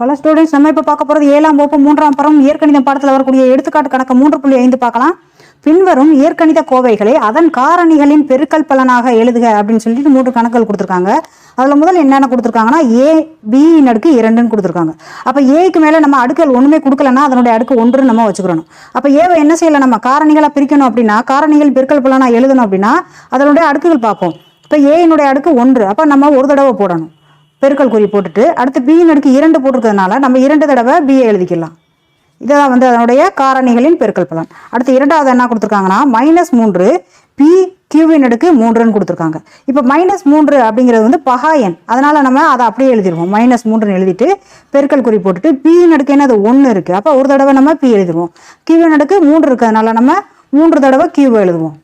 Hello students நம்ம இப்போ பார்க்க போகிறது ஏழாம் வகுப்பு மூன்றாம் பரம் இயற்கணிதம் பாடத்தில் வரக்கூடிய எடுத்துக்காட்டு கணக்கு மூன்று புள்ளி ஐந்து பார்க்கலாம். பின்வரும் இயற்கணித கோவைகளை அதன் காரணிகளின் பெருக்கல் பலனாக எழுதுக அப்படின்னு சொல்லிட்டு மூன்று கணக்குகள் கொடுத்துருக்காங்க. அதில் முதல் என்னென்ன கொடுத்துருக்காங்கன்னா ஏ பி அடுக்கு இரண்டுன்னு கொடுத்துருக்காங்க. அப்போ ஏக்கு மேலே நம்ம அடுக்கல் ஒன்றுமே கொடுக்கலன்னா அதனுடைய அடுக்கு ஒன்று நம்ம வச்சுக்கிறணும். அப்போ ஏவை என்ன செய்யலை? நம்ம காரணிகளாக பிரிக்கணும் அப்படின்னா காரணிகள் பெருக்கல் பலனாக எழுதணும் அப்படின்னா அதனுடைய அடுக்குகள் பார்ப்போம். இப்போ ஏயினுடைய அடுக்கு ஒன்று. அப்போ நம்ம ஒரு தடவை போடணும். பெருக்கல் குறி போட்டுட்டு அடுத்து பியின் அடுக்கு இரண்டு போட்டிருக்கிறதுனால நம்ம இரண்டு தடவை பிஏ எழுதிக்கலாம். இதெல்லாம் வந்து அதனுடைய காரணிகளின் பெருக்கல் பலன். அடுத்து இரண்டாவது என்ன கொடுத்துருக்காங்கன்னா மைனஸ் மூன்று பி கியூவின் அடுக்கு மூன்றுன்னு கொடுத்துருக்காங்க. இப்போ மைனஸ் மூன்று அப்படிங்கிறது வந்து பகா எண். நம்ம அதை அப்படியே எழுதிடுவோம். மைனஸ் மூன்றுன்னு எழுதிட்டு பெருக்கல் குறி போட்டுட்டு பியின் அடுக்கு என்னது? ஒன்று இருக்குது அப்போ ஒரு தடவை நம்ம பி எழுதிடுவோம். கியூவின் அடுக்கு மூன்று இருக்கிறதுனால நம்ம மூன்று தடவை கியூவை எழுதுவோம்.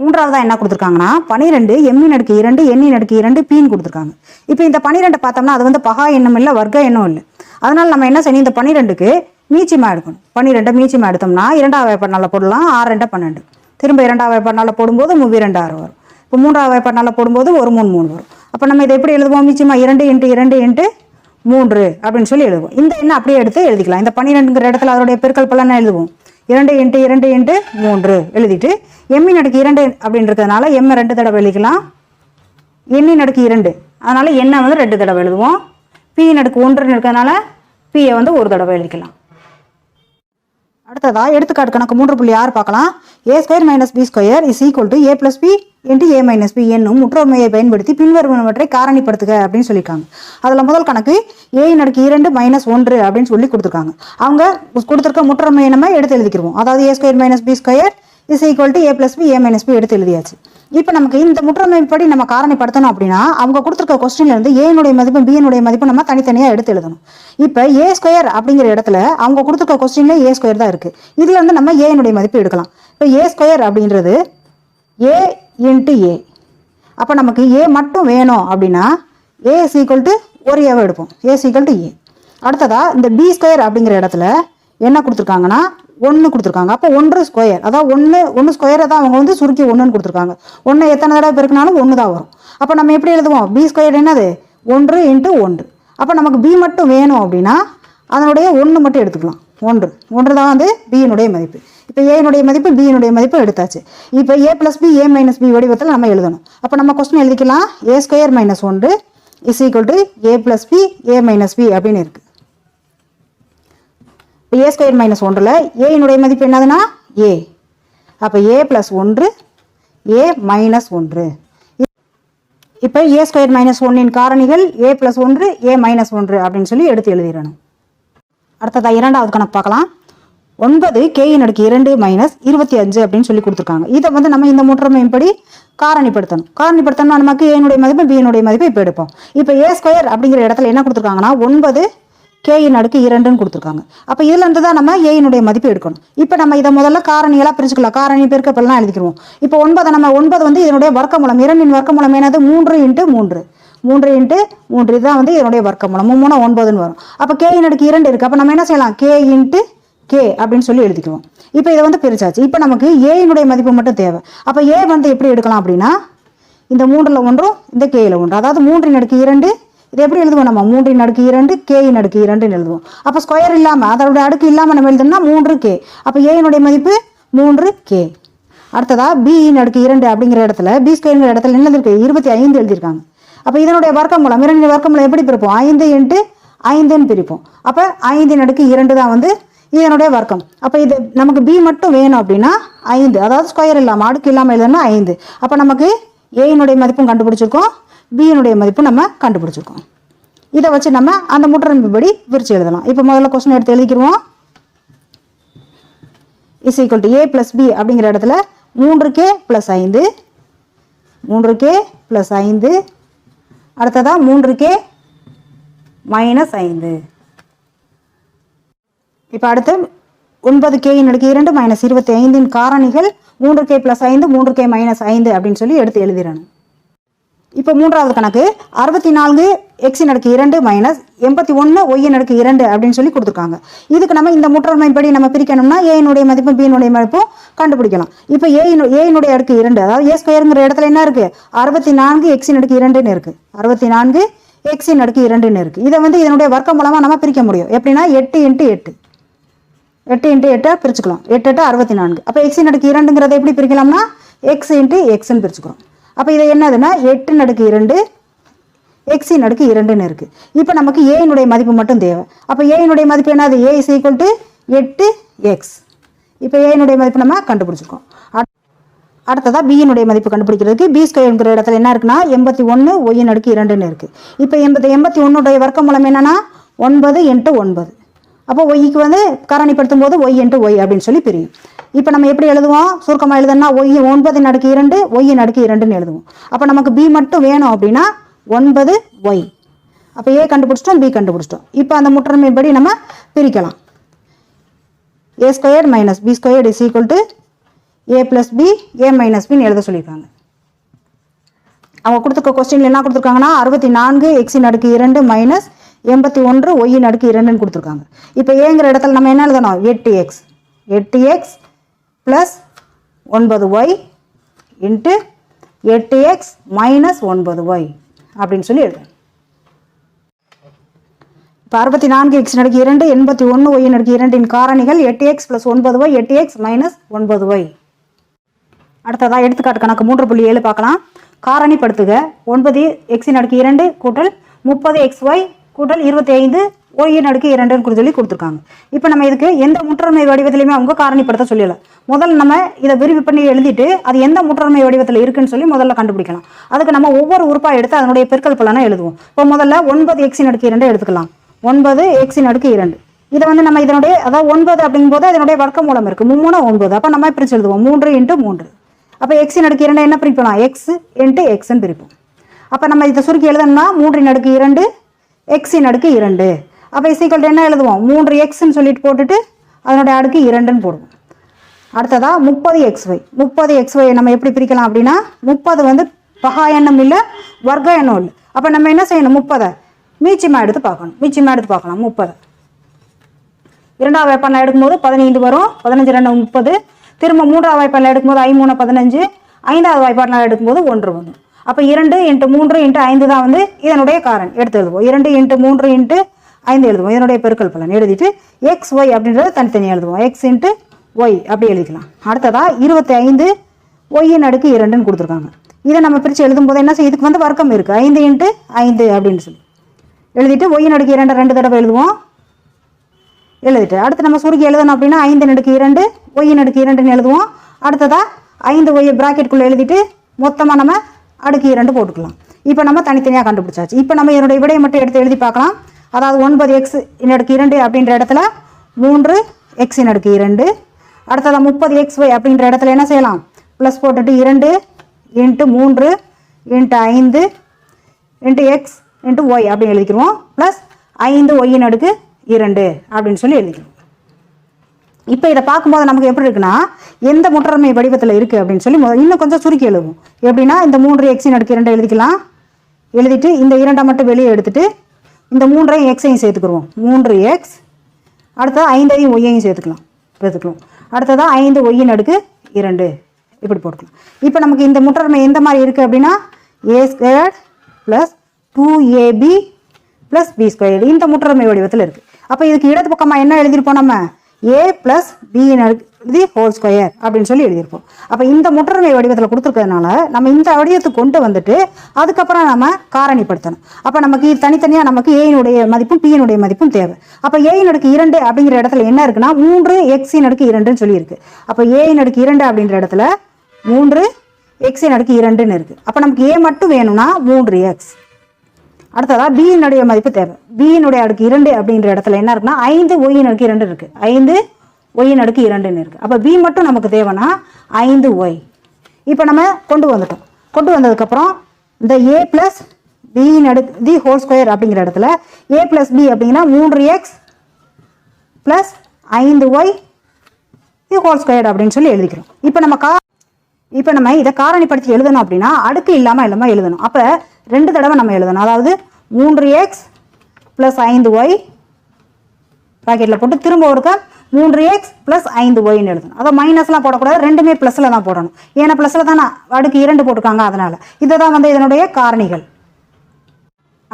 மூன்றாவதாக என்ன கொடுத்துருக்காங்கன்னா பனிரெண்டு எம்மின் அடுக்கு இரண்டு எண்ணின் அடுக்கு இரண்டு பீன் கொடுத்துருக்காங்க. இப்போ இந்த பனிரெண்டை பார்த்தோம்னா அது வந்து பகா எண்ணம் இல்லை வர்க்க எண்ணம் இல்லை. அதனால் நம்ம என்ன செய்யணும் இந்த பனிரெண்டுக்கு மீச்சிமா எடுக்கணும். பன்னிரெண்டை மீச்சிமா எடுத்தோம்னா இரண்டாவது வேப்பநாளில் போடலாம் ஆறு ரெண்டை பன்னெண்டு. திரும்ப இரண்டாவது வேப்பநாளில் போடும்போது மூவி ரெண்டு ஆறு வரும். இப்போ மூன்றாவது வேப்பநாளில் போடும்போது ஒரு மூணு மூணு வரும். அப்போ நம்ம இதை எப்படி எழுதுவோம்? மீச்சிமா இரண்டு இன்ட்டு இரண்டு இன்ட்டு மூன்று அப்படின்னு சொல்லி எழுதுவோம். இந்த எண்ணை அப்படியே எடுத்து எழுதிக்கலாம். இந்த பன்னிரெண்டுங்கிற இடத்துல அதனுடைய பெருக்கல் பலனை எழுதுவோம். இரண்டு இன்ட்டு இரண்டு இன்ட்டு மூன்று எழுதிட்டு எம்மின் அடுக்கு இரண்டு அப்படின்றதுனால எம்மை ரெண்டு தடவை எழுதிக்கலாம். எண்ணின் அடுக்கு இரண்டு. அதனால் எண்ணை வந்து ரெண்டு தடவை எழுதுவோம். பியின் அடுக்கு ஒன்றுன்னு இருக்கிறதுனால பியை வந்து ஒரு தடவை எழுதிக்கலாம். அடுத்ததா எடுத்துக்காட்டு கணக்கு மூன்று புள்ளி ஆறு பார்க்கலாம். A square minus B square is equal to A plus B into A minus B என்னும் முற்றொருமையை பயன்படுத்தி பின்வருவனவற்றை காரணிப்படுத்துக அப்படின்னு சொல்லியிருக்காங்க. அதில் முதல் கணக்கு ஏயின் அடுக்கு இரண்டு மைனஸ் ஒன்று அப்படின்னு சொல்லி கொடுத்துருக்காங்க. அவங்க கொடுத்துருக்க முற்றொருமையை நம்ம எடுத்து எழுதிக்கிறோம் அதாவது A square minus B square is equal to A plus B A minus B எடுத்து எழுதியாச்சு. இப்போ நமக்கு இந்த முற்றமைப்படி நம்ம காரணிப்படுத்தணும் அப்படின்னா அவங்க கொடுத்துருக்க கொஸ்டின்ல இருந்து ஏனுடைய மதிப்பு பிஎனுடைய மதிப்பு நம்ம தனித்தனியாக எடுத்து எழுதணும். இப்போ ஏ ஸ்கொயர் அப்படிங்கிற இடத்துல அவங்க கொடுத்துருக்க கொஸ்டின்ல ஏ ஸ்கொயர் தான் இருக்கு. இதுல இருந்து நம்ம ஏனுடைய மதிப்பு எடுக்கலாம். இப்போ ஏ ஸ்கொயர் அப்படின்றது ஏ இன்ட்டு ஏ அப்போ நமக்கு ஏ மட்டும் வேணும் அப்படின்னா ஏ சீக்வல் டு ஒரு e ஏவை எடுப்போம். ஏ சீக்வல் டு ஏ அடுத்ததாக இந்த பி ஸ்கொயர் அப்படிங்கிற இடத்துல என்ன கொடுத்துருக்காங்கன்னா ஒன்று கொடுத்துருக்காங்க. அப்போ ஒன்று ஸ்கொயர் அதாவது ஒன்று ஒன்று ஸ்கொயரை தான் அவங்க வந்து சுருக்கி ஒன்றுன்னு கொடுத்துருக்காங்க. ஒன்று எத்தனை தடவை பெருக்கினாலும் ஒன்று தான் வரும். அப்போ நம்ம எப்படி எழுதுவோம்? பி ஸ்கொயர் என்னது? ஒன்று இன்ட்டு ஒன்று. அப்போ நமக்கு பி மட்டும் வேணும் அப்படின்னா அதனுடைய ஒன்று மட்டும் எடுத்துக்கலாம். ஒன்று. ஒன்று தான் வந்து பியினுடைய மதிப்பு. இப்போ ஏனுடைய மதிப்பு பியினுடைய மதிப்பு எடுத்தாச்சு. இப்போ A plus B A minus B வடிவத்தில் நம்ம எழுதணும். அப்போ நம்ம கொஸ்டின் எழுதிக்கலாம். ஏ ஸ்கொயர் மைனஸ் ஒன்று is equal to A plus B A minus B அப்படின்னு இருக்குது ஏ ஸ்கொயர் மைனஸ் ஒன்றில் ஏயினுடைய மதிப்பு என்னதுன்னா ஏ அப்போ ஏ ப்ளஸ் ஒன்று ஏ மைனஸ் ஒன்று. இப்போ ஏ ஸ்கொயர் மைனஸ் ஒன்னின் காரணிகள் ஏ ப்ளஸ் ஒன்று ஏ மைனஸ் ஒன்று அப்படின்னு சொல்லி எடுத்து எழுதிடணும். அடுத்ததாக இரண்டாவது கணக்கு பார்க்கலாம். ஒன்பது கேயின் அடுக்கு இரண்டு மைனஸ் இருபத்தி அஞ்சு அப்படின்னு சொல்லி கொடுத்துருக்காங்க. இதை வந்து நம்ம இந்த முற்றமையின்படி காரணிப்படுத்தணும். காரணிப்படுத்தணும்னா நமக்கு ஏனுடைய மதிப்பு பியனுடைய மதிப்பு இப்போ எடுப்போம். இப்போ ஏ ஸ்கொயர் அப்படிங்கிற இடத்துல என்ன கொடுத்துருக்காங்கன்னா ஒன்பது கேயின் அடுக்கு இரண்டுன்னு கொடுத்துருக்காங்க. அப்போ இதுல இருந்து தான் நம்ம ஏயினுடைய மதிப்பு எடுக்கணும். இப்போ நம்ம இதை முதல்ல காரணிகளாக பிரிச்சுக்கலாம். காரணி பெருக்கப்பெல்லாம் எழுதிக்கிறோம் இப்போ ஒன்பதை நம்ம ஒன்பது வந்து இதனுடைய வர்க்கமூலம். இரண்டின் வர்க்க மூலம் என்னது? மூன்று இன்ட்டு மூன்று. மூன்று இன்ட்டு மூன்று. இதுதான் வந்து இதனுடைய வர்க்கமூலம். மூணு ஒன்பதுன்னு வரும். அப்போ கேயின் அடுக்கு இரண்டு இருக்குது அப்போ நம்ம என்ன செய்யலாம்? கே இன்ட்டு கே அப்படின்னு சொல்லி எழுதிக்குவோம் இப்போ இதை வந்து பிரிச்சாச்சு. இப்போ நமக்கு ஏயினுடைய மதிப்பு மட்டும் தேவை. அப்போ ஏ வந்து எப்படி எடுக்கலாம் அப்படின்னா இந்த மூன்றில் ஒன்றும் இந்த கேயில் ஒன்று. அதாவது மூன்றின் அடுக்கு இரண்டு இது எப்படி எழுதுவோம் நம்ம? மூன்றின் அடுக்கு இரண்டு கேயின் அடுக்கு இரண்டுன்னு எழுதுவோம். அப்போ ஸ்கொயர் இல்லாமல் அதோட அடுக்கு இல்லாமல் நம்ம எழுதணும்னா மூன்று கே அப்போ ஏயினுடைய மதிப்பு மூன்று கே அடுத்ததா பியின் அடுக்கு இரண்டு அப்படிங்கிற இடத்துல பி ஸ்கொயருங்கிற இடத்துல என்ன இருக்கு இருபத்தி ஐந்து எழுதியிருக்காங்க. அப்போ இதனுடைய வர்க்கமூலம் இரண்டு வர்க்கமூலம் எப்படி பிரிப்போம்? ஐந்து இன்ட்டு ஐந்துன்னு பிரிப்போம். அப்போ ஐந்தின் அடுக்கு இரண்டு தான் வந்து இதனுடைய வர்க்கம். அப்போ இது நமக்கு பி மட்டும் வேணும் அப்படின்னா ஐந்து. அதாவது ஸ்கொயர் இல்லாமல் அடுக்கு இல்லாமல் எழுதணும்னா ஐந்து. அப்போ நமக்கு ஏயினுடைய மதிப்பும் கண்டுபிடிச்சிருக்கோம். பிஎனுடைய மதிப்பு நம்ம கண்டுபிடிச்சிருக்கோம். இதை வச்சு நம்ம அந்த முற்றமைப்படி விரிச்சு எழுதலாம். இப்போ முதல்ல கொஸ்டின் எடுத்து எழுதிக்கிருவோம். Is equal to A plus B அப்படிங்கிற இடத்துல மூன்று கே ப்ளஸ் ஐந்து மூன்று கே ப்ளஸ் ஐந்து அடுத்ததாக மூன்று கே மைனஸ் ஐந்து. இப்போ அடுத்து ஒன்பது கேயின் அடுக்கு இரண்டு மைனஸ் இருபத்தி ஐந்தின் காரணிகள் மூன்று கே ப்ளஸ் ஐந்து மூன்று கே மைனஸ் ஐந்து அப்படின்னு சொல்லி எடுத்து எழுதிடணும். இப்போ மூன்றாவது கணக்கு. அறுபத்தி நான்கு எக்ஸின் அடுக்கு இரண்டு மைனஸ் எண்பத்தி ஒன்று ஒய்யின் அடுக்கு இரண்டு அப்படின்னு சொல்லி கொடுத்துருக்காங்க. இதுக்கு நம்ம இந்த முற்றொருமைப்படி நம்ம பிரிக்கணும்னா ஏனுடைய மதிப்பும் பியினுடைய மதிப்பும் கண்டுபிடிக்கலாம் இப்போ ஏயின் ஏயினுடைய அடுக்கு இரண்டு அதாவது ஏ ஸ்கொயருங்கிற இடத்துல என்ன இருக்கு? அறுபத்தி நான்கு எக்ஸின் அடுக்கு இரண்டுன்னு இருக்கு. அறுபத்தி நான்கு எக்ஸின் அடுக்கு இரண்டுன்னு இருக்குது இதை வந்து இதனுடைய வர்க்கம் மூலமாக நம்ம பிரிக்க முடியும். எப்படின்னா எட்டு இன்ட்டு எட்டு. எட்டு இன்ட்டு எட்டை பிரிச்சுக்கலாம். எட்டு எட்டு அறுபத்தி நான்கு அப்போ எக்ஸின் அடுக்கு இரண்டுங்கிறத எப்படி பிரிக்கலாம்னா? எக்ஸ் இன்ட்டு எக்ஸ்ன்னு பிரிச்சுக்கிறோம். அப்போ இது என்னதுன்னா எட்டு நடுக்கு இரண்டு எக்ஸின் அடுக்கு இரண்டுன்னு இருக்குது இப்போ நமக்கு ஏயினுடைய மதிப்பு மட்டும் தேவை. அப்போ ஏயினுடைய மதிப்பு என்னது? ஏ இஸ் ஈக்குவல் டு எட்டு எக்ஸ் இப்போ ஏயினுடைய மதிப்பு நம்ம கண்டுபிடிச்சிருக்கோம் அடுத்ததாக பியினுடைய மதிப்பு கண்டுபிடிக்கிறதுக்கு பி ஸ்கொயர்ங்கிற இடத்துல என்ன இருக்குன்னா எண்பத்தி ஒன்று ஒய்யின் அடுக்கு இரண்டுன்னு இருக்குது இப்போ எண்பத்தி எண்பத்தி ஒன்றுடைய வர்க்க மூலம் என்னென்னா ஒன்பது இன்ட்டு ஒன்பது. அப்போ ஒய்க்கு வந்து காரணிப்படுத்தும் போது ஒய் என்று ஒய் அப்படின்னு சொல்லி பிரியும். இப்போ நம்ம எப்படி எழுதுவோம்? சுருக்கமாக எழுதுனா ஒய் ஒன்பது நடுக்கு இரண்டு ஒய் நடுக்கு இரண்டுன்னு எழுதுவோம். அப்போ நமக்கு பி மட்டும் வேணும் அப்படின்னா ஒன்பது ஒய் அப்போ ஏ கண்டுபிடிச்சிட்டோம் பி கண்டுபிடிச்சிட்டோம். இப்போ அந்த முற்றமைப்படி நம்ம பிரிக்கலாம். A square minus B square is equal to A plus B A minus பின்னு எழுத சொல்லியிருக்காங்க. அவங்க கொடுத்துருக்க கொஸ்டின்ல என்ன கொடுத்துருக்காங்கன்னா அறுபத்தி நான்கு எக்ஸின் அடுக்கு இரண்டு மைனஸ் எண்பத்தி ஒன்று ஒய்யின் அடுக்கு இரண்டுன்னு கொடுத்துருக்காங்க. இப்போ ஏங்கிற இடத்துல நம்ம என்ன எழுதணும்? எட்டு எக்ஸ் எட்டு எக்ஸ் ப்ளஸ் ஒன்பது ஒய் இன்ட்டு எட்டு எக்ஸ் மைனஸ் ஒன்பது ஒய் அப்படின்னு சொல்லி எழுதணும். இப்போ அறுபத்தி நான்கு எக்ஸ் நடுக்கு இரண்டு எண்பத்தி ஒன்று ஒய் நடுக்கு இரண்டின் காரணிகள் எட்டு எக்ஸ் ப்ளஸ் ஒன்பது ஒய் எட்டு எக்ஸ் மைனஸ் ஒன்பது ஒய் அடுத்ததாக எடுத்துக்காட்டு கணக்கு மூன்று புள்ளி ஏழு பார்க்கலாம். காரணிப்படுத்துக. ஒன்பது எக்ஸின் அடுக்கு இரண்டு கூட்டல் முப்பது எக்ஸ் ஒய் கூட்டல் இருபத்தி ஐந்து ஒய்யின் அடுக்கு இரண்டுன்னு சொல்லி கொடுத்துருக்காங்க. இப்போ நம்ம இதுக்கு எந்த முற்றொருமை வடிவத்திலையுமே அவங்க காரணிப்படுத்த சொல்லலை. முதல்ல நம்ம இதை விரிவு பண்ணி எழுதிட்டு அது எந்த முற்றொருமை வடிவத்தில் இருக்குன்னு சொல்லி முதல்ல கண்டுபிடிக்கலாம். அதுக்கு நம்ம ஒவ்வொரு உறுப்பாக எடுத்து அதனுடைய பெருக்கல் பலனை எழுதுவோம். இப்போ முதல்ல ஒன்பது எக்ஸின் அடுக்கு இரண்டு எடுத்துக்கலாம். ஒன்பது எக்ஸின் அடுக்கு இரண்டு. இதை வந்து நம்ம இதனுடைய அதாவது ஒன்பது அப்படிங்கும்போது அதனுடைய வர்க்க மூலம் இருக்குது மும்மூணு ஒன்பது. அப்போ நம்ம பிரிச்சு எழுதுவோம்? மூன்று இன்ட்டு மூன்று. அப்போ எக்ஸின் அடுக்கு இரண்டு என்ன பிரிப்போம்? எக்ஸ் இன்ட்டு எக்ஸ்ன்னு பிரிப்போம். அப்போ நம்ம இதை சுருக்கி எழுதணும்னா மூன்றின் அடுக்கு இரண்டு எக்ஸின் அடுக்கு இரண்டு. அப்போ இசைக்கல் என்ன எழுதுவோம்? மூன்று எக்ஸ்ன்னு சொல்லிட்டு போட்டுட்டு அதனுடைய அடுக்கு இரண்டுன்னு போடுவோம். அடுத்ததாக முப்பது எக்ஸ் ஒய் முப்பது எக்ஸ் ஒய் நம்ம எப்படி பிரிக்கலாம் அப்படின்னா முப்பது வந்து பகா எண்ணம் இல்லை வர்க்க எண்ணம் இல்லை. அப்போ நம்ம என்ன செய்யணும்? முப்பதை மீச்சியமாக எடுத்து பார்க்கணும். மீச்சியமாக எடுத்து பார்க்கலாம். முப்பதை. இரண்டாவது வாய்ப்பாடில் எடுக்கும்போது பதினைந்து வரும். பதினஞ்சு ரெண்டு முப்பது. திரும்ப மூன்றாவது வாய்ப்பாடில் எடுக்கும்போது ஐமூணு பதினஞ்சு. ஐந்தாவது வாய்ப்பாடில் எடுக்கும்போது ஒன்று வரும். அப்போ இரண்டு இன்ட்டு மூன்று இன்ட்டு ஐந்து தான் வந்து இதனுடைய காரன் எடுத்து எழுதுவோம். இரண்டு இன்ட்டு மூன்று இன்ட்டு ஐந்து எழுதுவோம். இதனுடைய பெருக்கல் பலன். எழுதிட்டு எக்ஸ் ஒய் அப்படின்றத தனித்தனியாக எழுதுவோம். எக்ஸ் இன்ட்டு ஒய் அப்படி எழுதிக்கலாம். அடுத்ததாக இருபத்தி ஐந்து ஒய்யின் அடுக்கு இரண்டுன்னு கொடுத்துருக்காங்க. இதை நம்ம பிரித்து எழுதும்போது என்ன செய்யும்? இதுக்கு வந்து வர்க்கம் இருக்குது ஐந்து இன்ட்டு ஐந்து அப்படின்னு சொல்லி. எழுதிட்டு ஒய்யின் அடுக்கு இரண்டு ரெண்டு தடவை எழுதுவோம். எழுதிட்டு அடுத்து நம்ம சுருக்கி எழுதணும் அப்படின்னா ஐந்து நடுக்கு இரண்டு ஒய்யின் அடுக்கு இரண்டுன்னு எழுதுவோம். அடுத்ததாக ஐந்து ஒய் ப்ராக்கெட்டுக்குள்ளே எழுதிட்டு மொத்தமாக நம்ம அடுக்கு இரண்டு போட்டுக்கலாம். இப்போ நம்ம தனித்தனியாக கண்டுபிடிச்சாச்சு. இப்போ நம்ம என்னுடைய விடையை மட்டும் எடுத்து எழுதி பார்க்கலாம். அதாவது ஒன்பது எக்ஸ் அடுக்கு இரண்டு அப்படின்ற இடத்துல மூன்று எக்ஸ் அடுக்கு இரண்டு. அடுத்ததாக முப்பது எக்ஸ் ஒய் அப்படின்ற இடத்துல என்ன செய்யலாம்? ப்ளஸ் போட்டுட்டு இரண்டு இன்ட்டு மூன்று இன்ட்டு ஐந்து இன்ட்டு எக்ஸ் இன்ட்டு ஒய் அப்படின்னு எழுதிக்கிறோம் ப்ளஸ் ஐந்து ஒய்யின் அடுக்கு இரண்டு அப்படின்னு சொல்லி எழுதிக்கிறோம் இப்போ இதை பார்க்கும்போது நமக்கு எப்படி இருக்குன்னா எந்த முற்றமை வடிவத்தில் இருக்குது அப்படின்னு சொல்லி இன்னும் கொஞ்சம் சுருக்கி எழுதுவோம். எப்படின்னா இந்த மூன்று எக்ஸின் அடுக்கு இரண்டு எழுதிக்கலாம். எழுதிட்டு இந்த இரண்டை மட்டும் வெளியே எடுத்துட்டு இந்த மூன்றையும் எக்ஸையும் சேர்த்துக்குருவோம் மூன்று எக்ஸ் அடுத்தது ஐந்தையும் ஒய்யையும் சேர்த்துக்கலாம். சேர்த்துக்கலாம் அடுத்ததாக ஐந்து ஒய்யின் அடுக்கு இரண்டு. இப்படி போட்டுக்கலாம். இப்போ நமக்கு இந்த முற்றமை எந்த மாதிரி இருக்குது அப்படின்னா A squared plus two AB plus B square இந்த முற்றமை வடிவத்தில் இருக்குது அப்போ இதுக்கு இடது பக்கமாக என்ன எழுதியிருப்போம் நம்ம? ஏ ப்ளஸ் பியின் தி ஹோல் ஸ்கொயர் அப்படின்னு சொல்லி எழுதியிருப்போம். அப்போ இந்த முற்றமை வடிவத்தில் கொடுத்துருக்கிறதுனால நம்ம இந்த வடிவத்துக்கு கொண்டு வந்துட்டு அதுக்கப்புறம் நம்ம காரணிப்படுத்தணும். அப்போ நமக்கு இது தனித்தனியாக நமக்கு ஏயினுடைய மதிப்பும் பியினுடைய மதிப்பும் தேவை. அப்போ ஏயின் அடுக்கு இரண்டு அப்படிங்கிற இடத்துல என்ன இருக்குன்னா மூன்று எக்ஸின் அடுக்கு இரண்டுன்னு சொல்லியிருக்கு. அப்போ ஏயின் அடுக்கு இரண்டு அப்படின்ற இடத்துல மூன்று எக்ஸின் அடுக்கு இரண்டுன்னு இருக்குது அப்போ நமக்கு ஏ மட்டும் வேணும்னா மூன்று எக்ஸ் அடுத்ததா பியினுடைய மதிப்பு தேவை. பியினுடைய அடுக்கு இரண்டு அப்படின்ற இடத்துல என்ன இருக்குன்னா ஐந்து ஒயின் அடுக்கு இரண்டு இருக்கு. ஐந்து ஒயின் அடுக்கு இரண்டுன்னு இருக்கு. அப்போ பி மட்டும் நமக்கு தேவைன்னா ஐந்து ஒய் இப்போ நம்ம கொண்டு வந்துட்டோம். கொண்டு வந்ததுக்கப்புறம் இந்த ஏ பிளஸ் பியின் அடுக்கு தி ஹோல் ஸ்கொயர் அப்படிங்கிற இடத்துல ஏ பிளஸ் பி அப்படிங்கன்னா மூன்று எக்ஸ் ப்ளஸ் ஐந்து ஒய் தி ஹோல் ஸ்கொயர் அப்படின்னு சொல்லி எழுதிக்கிறோம். இப்போ நம்ம கா இப்போ நம்ம இதை காரணிப்படுத்தி எழுதணும் அப்படின்னா அடுக்கு இல்லாமல் இல்லாமல் எழுதணும். அப்போ ரெண்டு தடவை நம்ம எழுதணும். அதாவது மூன்று எக்ஸ் ப்ளஸ் ஐந்து ஒய் ப்ராக்கெட்டில் போட்டு திரும்ப ஒருக்க மூன்று எக்ஸ் ப்ளஸ் ஐந்து ஒய்ன்னு எழுதணும். அதை மைனஸ்லாம் போடக்கூடாது. ரெண்டுமே ப்ளஸில் தான் போடணும். ஏன்னா ப்ளஸில் தானே அடுக்கு இரண்டு போட்டிருக்காங்க. அதனால் இதை தான் வந்து இதனுடைய காரணிகள்.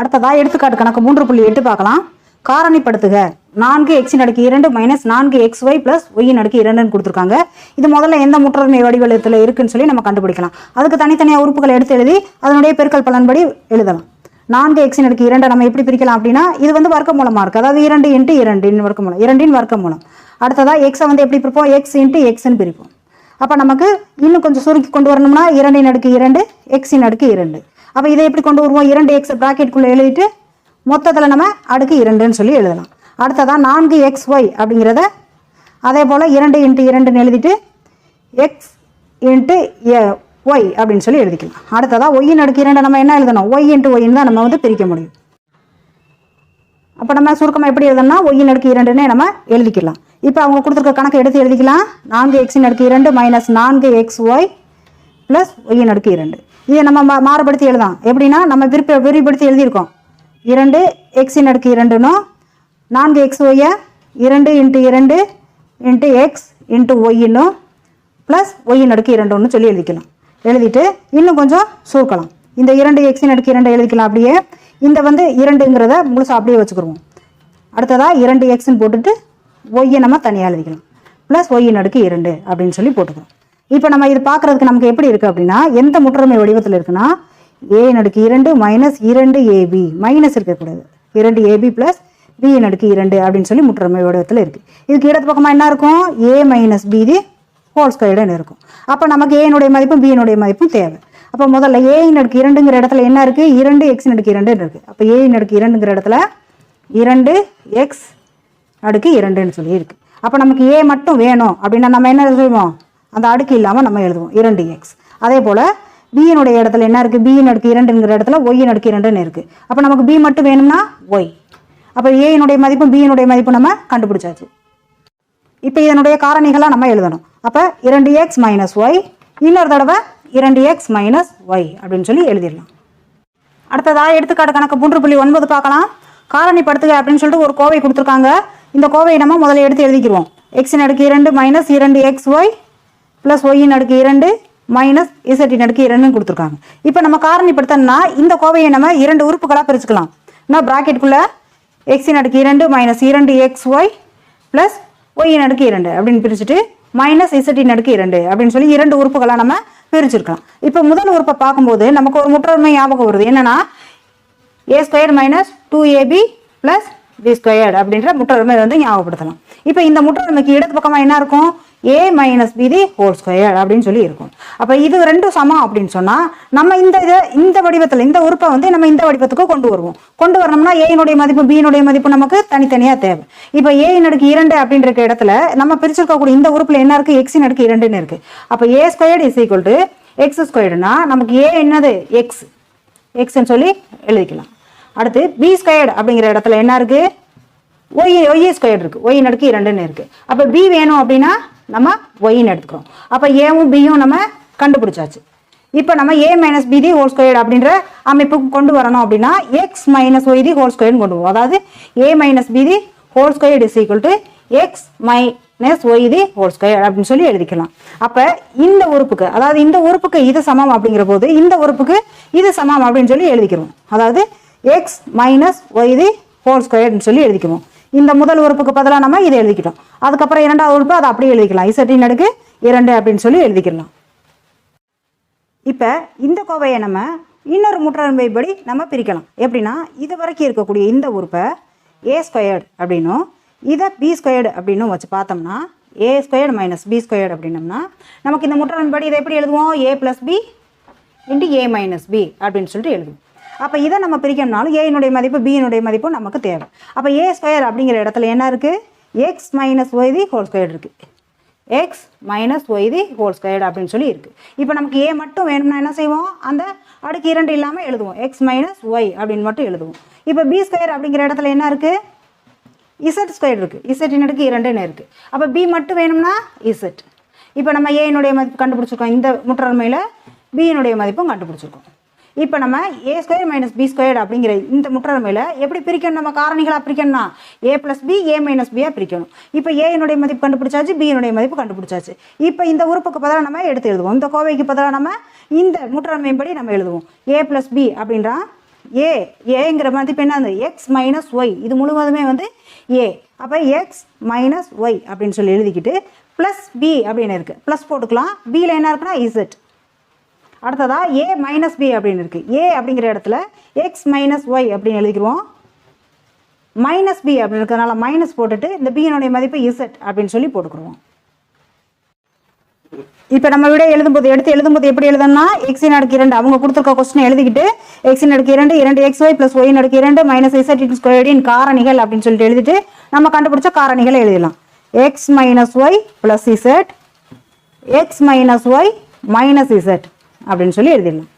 அடுத்ததாக எடுத்துக்காட்டு கணக்கு மூன்று புள்ளி எட்டு பார்க்கலாம். காரணிப்படுத்துக. நான்கு எக்ஸின் அடுக்கு இரண்டு மைனஸ் நான்கு எக்ஸ் ஒய் பிளஸ் ஒய்யின் அடுக்கு இரண்டுன்னு கொடுத்துருக்காங்க. இது முதல்ல எந்த முற்றொருமை வடிவத்தில் இருக்குன்னு சொல்லி நம்ம கண்டுபிடிக்கலாம். அதுக்கு தனித்தனியாக உறுப்புகளை எடுத்து எழுதி அதனுடைய பெருக்கல் பலன்படி எழுதலாம். நான்கு எக்ஸின் அடுக்கு இரண்டை நம்ம எப்படி பிரிக்கலாம் அப்படின்னா இது வந்து வர்க்க மூலமாக இருக்குது அதாவது இரண்டு இன்ட்டு இரண்டின் வர்க்க மூலம் இரண்டின் வர்க்க மூலம். அடுத்ததாக எக்ஸை வந்து எப்படி பிரிப்போம்? எக்ஸ் இன்ட்டு எக்ஸ்ன்னு பிரிப்போம். அப்போ நமக்கு இன்னும் கொஞ்சம் சுருக்கி கொண்டு வரணும்னா இரண்டின் அடுக்கு இரண்டு எக்ஸின் அடுக்கு இரண்டு. அப்போ இதை எப்படி கொண்டு வருவோம்? இரண்டு எக்ஸ் ப்ராக்கெட்டுக்குள்ளே எழுதிட்டு மொத்தத்தில் நம்ம அடுக்கு இரண்டுன்னு சொல்லி எழுதலாம். அடுத்ததான் நான்கு எக்ஸ் ஒய் அப்படிங்கிறத அதே போல் இரண்டு இன்ட்டு இரண்டுன்னு எழுதிட்டு எக்ஸ் இன்ட்டு ஒய் அப்படின்னு சொல்லி எழுதிக்கலாம். அடுத்ததா ஒய்யின் அடுக்கு இரண்டு நம்ம என்ன எழுதணும்? ஒய் இன்ட்டு ஒய்ன்னு தான் நம்ம வந்து பிரிக்க முடியும். அப்போ நம்ம சுருக்கமாக எப்படி எழுதணும்னா ஒய்யின் அடுக்கு இரண்டுன்னு நம்ம எழுதிக்கலாம். இப்போ அவங்க கொடுத்துருக்க கணக்கு எடுத்து எழுதிக்கலாம். நான்கு எக்ஸின் அடுக்கு இரண்டு மைனஸ் நான்கு எக்ஸ் ஒய் ப்ளஸ் ஒய்யின் அடுக்கு இரண்டு. இதை நம்ம மா மாறுபடுத்தி எழுதலாம். எப்படின்னா நம்ம விருப்ப விரிவுபடுத்தி எழுதியிருக்கோம். இரண்டு எக்ஸின் அடுக்கு இரண்டுனும் நான்கு எக்ஸ் ஒய்யை இரண்டு இன்ட்டு இரண்டு இன்ட்டு எக்ஸ் இன்ட்டு ஒய்யினும் ப்ளஸ் ஒய்யின் அடுக்கு இரண்டு ஒன்று சொல்லி எழுதிக்கலாம் எழுதிட்டு இன்னும் கொஞ்சம் சுருக்கலாம். இந்த இரண்டு எக்ஸின் அடுக்கு இரண்டு எழுதிக்கலாம் அப்படியே. இந்த வந்து இரண்டுங்கிறத முழுசாக அப்படியே வச்சுக்கிருவோம். அடுத்ததாக இரண்டு எக்ஸ்ன்னு போட்டுட்டு ஒய்யை நம்ம தனியாக எழுதிக்கலாம். ப்ளஸ் ஒய்யின் அடுக்கு இரண்டு அப்படின்னு சொல்லி போட்டுக்கிறோம். இப்போ நம்ம இது பார்க்குறதுக்கு நமக்கு எப்படி இருக்குது அப்படின்னா எந்த முற்றுமை வடிவத்தில் இருக்குன்னா ஏ நடுக்கு இரண்டு மைனஸ் இரண்டு ஏபி மைனஸ் இருக்கக்கூடாது. இரண்டு ஏபி ப்ளஸ் பி அடுக்கு இரண்டு அப்படின்னு சொல்லி முற்றுமை வடிவத்தில் இருக்குது இதுக்கு இடது பக்கமாக என்ன இருக்கும்? A minus B B the whole ஸ்கொயர்டுன்னு இருக்கும். அப்போ நமக்கு ஏனுடைய மதிப்பும் பியினுடைய மதிப்பும் தேவை. அப்போ முதல்ல ஏயின் அடுக்கு இரண்டுங்கிற இடத்துல என்ன இருக்குது இரண்டு எக்ஸ் அடுக்கு இரண்டுன்னு இருக்குது அப்போ ஏயின் அடுக்கு இரண்டுங்கிற இடத்துல இரண்டு எக்ஸ் அடுக்கு இரண்டுன்னு சொல்லி இருக்கு. அப்போ நமக்கு ஏ மட்டும் வேணும் அப்படின்னா நம்ம என்ன எழுதுவோம்? அந்த அடுக்கு இல்லாமல் நம்ம எழுதுவோம். இரண்டு எக்ஸ் அதே போல் பியினுடைய இடத்துல என்ன இருக்குது பியின் அடுக்கு இரண்டுங்கிற இடத்துல ஒய்யின் அடுக்கு இரண்டுன்னு இருக்குது அப்போ நமக்கு பி மட்டும் வேணும்னா ஒய் அப்போ ஏயினுடைய மதிப்பும் பியினுடைய மதிப்பும் நம்ம கண்டுபிடிச்சாச்சு. இப்போ இதனுடைய காரணிகளாக நம்ம எழுதணும். அப்போ இரண்டு எக்ஸ் மைனஸ் ஒய் இன்னொரு தடவை இரண்டு எக்ஸ் மைனஸ் ஒய் அப்படின்னு சொல்லி எழுதிடலாம். அடுத்ததாக எடுத்துக்காட்டு கணக்கு மூன்று புள்ளி ஒன்பது பார்க்கலாம். காரணிப்படுத்துக அப்படின்னு சொல்லிட்டு ஒரு கோவை கொடுத்துருக்காங்க. இந்த கோவையை நம்ம முதல்ல எடுத்து எழுதிக்கிடுவோம் எக்ஸின் அடுக்கு இரண்டு மைனஸ் இரண்டு எக்ஸ் ஒய் ப்ளஸ் ஒய்யின் அடுக்கு இரண்டு மைனஸ் இசட்டின் அடுக்கு இரண்டுன்னு கொடுத்துருக்காங்க. இப்போ நம்ம காரணிப்படுத்தணும்னா இந்த கோவையை நம்ம இரண்டு உறுப்புகளாக பிரிச்சுக்கலாம். நான் ப்ராக்கெட்டுக்குள்ளே எக்ஸின் அடுக்கு இரண்டு மைனஸ் இரண்டு எக்ஸ் ஒய் ப்ளஸ் ஒய்யின் அடுக்கு இரண்டு அப்படின்னு பிரிச்சுட்டு மைனஸ் இசட்டின் அடுக்கு இரண்டு அப்படின்னு சொல்லி இரண்டு உறுப்புகளாக நம்ம பிரிச்சிருக்கலாம். இப்போ முதல் உறுப்பை பார்க்கும்போது நமக்கு ஒரு முற்றொருமை ஞாபகம் வருது. என்னன்னா A square minus two AB plus B squared அப்படின்ற முற்றொருமை வந்து ஞாபகப்படுத்தலாம். இப்போ இந்த முற்றொருமைக்கு இடது பக்கமாக என்ன இருக்கும்? A minus B the whole square அப்படின்னு சொல்லி இருக்கும். அப்போ இது ரெண்டும் சமம் அப்படின்னு சொன்னால் நம்ம இந்த இதை இந்த வடிவத்தில் இந்த உறுப்பை வந்து நம்ம இந்த வடிவத்துக்கு கொண்டு வருவோம். கொண்டு வரணும்னா ஏனுடைய மதிப்பு பியினுடைய மதிப்பு நமக்கு தனித்தனியாக தேவை. இப்போ ஏயின் அடுக்கு இரண்டு அப்படின்ற இடத்துல நம்ம பிரிச்சிருக்கக்கூடிய இந்த உறுப்பில் என்ன இருக்குது எக்ஸின் அடுக்கு இரண்டுன்னு இருக்குது அப்போ A squared is equal to X ஸ்கொயர்டுனா நமக்கு ஏ என்னது? எக்ஸ் எக்ஸ்ன்னு சொல்லி எழுதிக்கலாம். அடுத்து பி ஸ்கொயர்டு அப்படிங்கிற இடத்துல என்ன இருக்குது ஒய் ஒய் ஸ்கொயர் இருக்குது ஒய் நடுக்கு இரண்டுன்னு இருக்குது அப்போ பி வேணும் அப்படின்னா நம்ம ஒய்ன்னு எடுத்துக்கிறோம். அப்போ ஏவும் பியும் நம்ம கண்டுபிடிச்சாச்சு. இப்போ நம்ம A minus B the whole square அப்படின்ற அமைப்புக்கு கொண்டு வரணும் அப்படின்னா X minus Y the whole ஸ்கொயர்னு கொண்டு வருவோம். அதாவது A minus B the whole squared is equal to X minus Y the whole square அப்படின்னு சொல்லி எழுதிக்கலாம். அப்போ இந்த உறுப்புக்கு அதாவது இந்த உறுப்புக்கு இது சமம் அப்படிங்கிற போது இந்த உறுப்புக்கு இது சமம் அப்படின்னு சொல்லி எழுதிக்கிறோம். அதாவது X minus Y the whole ஸ்கொயர்னு சொல்லி எழுதிக்குவோம் இந்த முதல் உறுப்புக்கு பதிலாக நம்ம இதை எழுதிக்கிட்டோம். அதுக்கப்புறம் இரண்டாவது உறுப்பு அதை அப்படியே எழுதிக்கலாம். இசட்டின் அடுக்கு இரண்டு அப்படின்னு சொல்லி எழுதிக்கலாம். இப்போ இந்த கோவையை நம்ம இன்னொரு முற்றன்பைப்படி நம்ம பிரிக்கலாம். எப்படின்னா இது வரைக்கும் இருக்கக்கூடிய இந்த உறுப்பை ஏ ஸ்கொயர்டு அப்படின்னும் இதை பி ஸ்கொயர்டு அப்படின்னும் வச்சு பார்த்தோம்னா A squared minus B squared அப்படின்னம்னா நமக்கு இந்த முற்றன்படி இதை எப்படி எழுதுவோம்? A plus B into A minus B அப்படின்னு சொல்லிட்டு எழுதுவோம். அப்போ இதை நம்ம பிரிக்கணும்னாலும் ஏனுடைய மதிப்பு பியினுடைய மதிப்பும் நமக்கு தேவை. அப்போ ஏ ஸ்கொயர் அப்படிங்கிற இடத்துல என்ன இருக்குது X minus Y the whole square இருக்குது X minus Y the whole squared அப்படின்னு சொல்லி இருக்குது இப்போ நமக்கு ஏ மட்டும் வேணும்னா என்ன செய்வோம்? அந்த அடுக்கு இரண்டு இல்லாமல் எழுதுவோம். எக்ஸ் மைனஸ் ஒய் அப்படின்னு மட்டும் எழுதுவோம். இப்போ பி ஸ்கொயர் அப்படிங்கிற இடத்துல என்ன இருக்குது இசட் ஸ்கொயர் இருக்குது இசட்டின் அடுக்கு இரண்டுன்னு இருக்குது அப்போ பி மட்டும் வேணும்னா இசட் இப்போ நம்ம ஏனுடைய மதிப்பு கண்டுபிடிச்சிருக்கோம். இந்த முற்றொருமையில் பியினுடைய மதிப்பும் கண்டுபிடிச்சிருக்கோம். இப்போ நம்ம A square minus B square அப்படிங்கிற இந்த முற்றமையில் எப்படி பிரிக்கணும்? நம்ம காரணிகளாக பிரிக்கணும்னா? A plus B A minus பியாக பிரிக்கணும். இப்போ ஏனுடைய மதிப்பு கண்டுபிடிச்சாச்சு பியினுடைய மதிப்பு கண்டுபிடிச்சாச்சு. இப்போ இந்த உறுப்புக்கு பதிலாக நம்ம எடுத்து எழுதுவோம். இந்த கோவைக்கு பதிலாக நம்ம இந்த முற்றமையின்படி நம்ம எழுதுவோம். ஏ ப்ளஸ் பி அப்படின்றா? ஏ ஏங்கிற மதிப்பு என்ன எக்ஸ் மைனஸ் ஒய் இது முழுவதுமே வந்து ஏ அப்போ எக்ஸ் மைனஸ் ஒய் அப்படின்னு சொல்லி எழுதிக்கிட்டு ப்ளஸ் பி அப்படின்னு இருக்குது ப்ளஸ் போட்டுக்கலாம். பியில் என்ன இருக்குன்னா இசட் அடுத்ததாக ஏ மைனஸ் பி அப்படின்னு இருக்குது ஏ அப்படிங்கிற இடத்துல எக்ஸ் மைனஸ் ஒய் அப்படின்னு எழுதிக்கிறோம் மைனஸ் பி அப்படின்னு இருக்கிறதுனால மைனஸ் போட்டுட்டு இந்த பியினுடைய மதிப்பு இசட் அப்படின்னு சொல்லி போட்டுக்கிடுவோம் இப்போ நம்ம விட எழுதும்போது எடுத்து எழுதும்போது எப்படி எழுதணும்னா எக்ஸின் அடுக்கு இரண்டு அவங்க கொடுத்துருக்க கொஸ்டின் எழுதிக்கிட்டு எக்ஸின் அடுக்கு இரண்டு இரண்டு எக்ஸ் ஒய் ப்ளஸ் ஒயின் அடுக்கு இரண்டு மைனஸ் இசட் இன் ஸ்கொயர்டின் காரணிகள் அப்படின்னு சொல்லிட்டு எழுதிட்டு நம்ம கண்டுபிடிச்ச காரணிகளை எழுதலாம். X minus Y plus Z X minus Y minus Z அப்படின்னு சொல்லி எழுதிடலாம்.